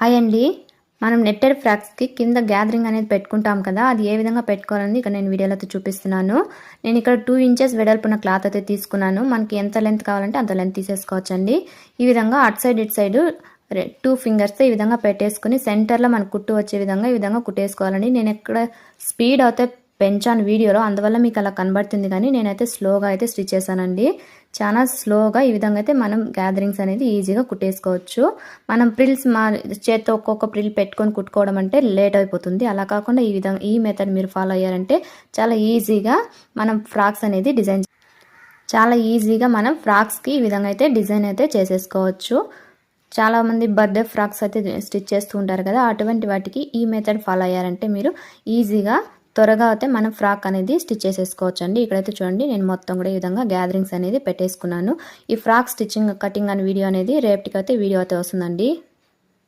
Hi అండి. మనం netted ఫ్రాక్స్కి కింద గ్యాదరింగ్ అనేది పెట్టుకుంటాం కదా అది ఏ విధంగా పెట్టుకోవాలని ఇక్కడ నేను వీడియోలో అయితే చూపిస్తున్నాను. నేను ఇక్కడ టూ ఇంచెస్ వెడల్పున క్లాత్ అయితే తీసుకున్నాను. మనకి ఎంత లెంత్ కావాలంటే అంత లెంత్ తీసేసుకోవచ్చండి. ఈ విధంగా అటు సైడ్ ఇటు సైడ్ టూ ఫింగర్స్ ఈ విధంగా పెట్టేసుకుని సెంటర్లో మనకు కుట్టు వచ్చే విధంగా ఈ విధంగా కుట్టేసుకోవాలండి. నేను ఎక్కడ స్పీడ్ అయితే పెంచాను వీడియోలో అందువల్ల మీకు అలా కనబడుతుంది కానీ నేనైతే స్లోగా అయితే స్టిచ్ చేశానండి. చాలా స్లోగా ఈ విధంగా అయితే మనం గ్యాదరింగ్స్ అనేది ఈజీగా కుట్టేసుకోవచ్చు. మనం ప్రిల్స్ మా చేత్తో ఒక్కొక్క ప్రిల్ పెట్టుకొని కుట్టుకోవడం అంటే లేట్ అయిపోతుంది. అలా కాకుండా ఈ విధంగా ఈ మెథడ్ మీరు ఫాలో అయ్యారంటే చాలా ఈజీగా మనం ఫ్రాక్స్ అనేది డిజైన్ చాలా ఈజీగా మనం ఫ్రాక్స్కి ఈ విధంగా అయితే డిజైన్ అయితే చేసేసుకోవచ్చు. చాలామంది బర్త్డే ఫ్రాక్స్ అయితే స్టిచ్ చేస్తూ ఉంటారు కదా అటువంటి వాటికి ఈ మెథడ్ ఫాలో అయ్యారంటే మీరు ఈజీగా త్వరగా అయితే మనం ఫ్రాక్ అనేది స్టిచ్ చేసేసుకోవచ్చు అండి ఇక్కడైతే చూడండి నేను మొత్తం కూడా ఈ విధంగా గ్యాదరింగ్స్ అనేది పెట్టేసుకున్నాను. ఈ ఫ్రాక్ స్టిచ్చింగ్ కటింగ్ అనే వీడియో అనేది రేపటికైతే వీడియో అయితే వస్తుందండి.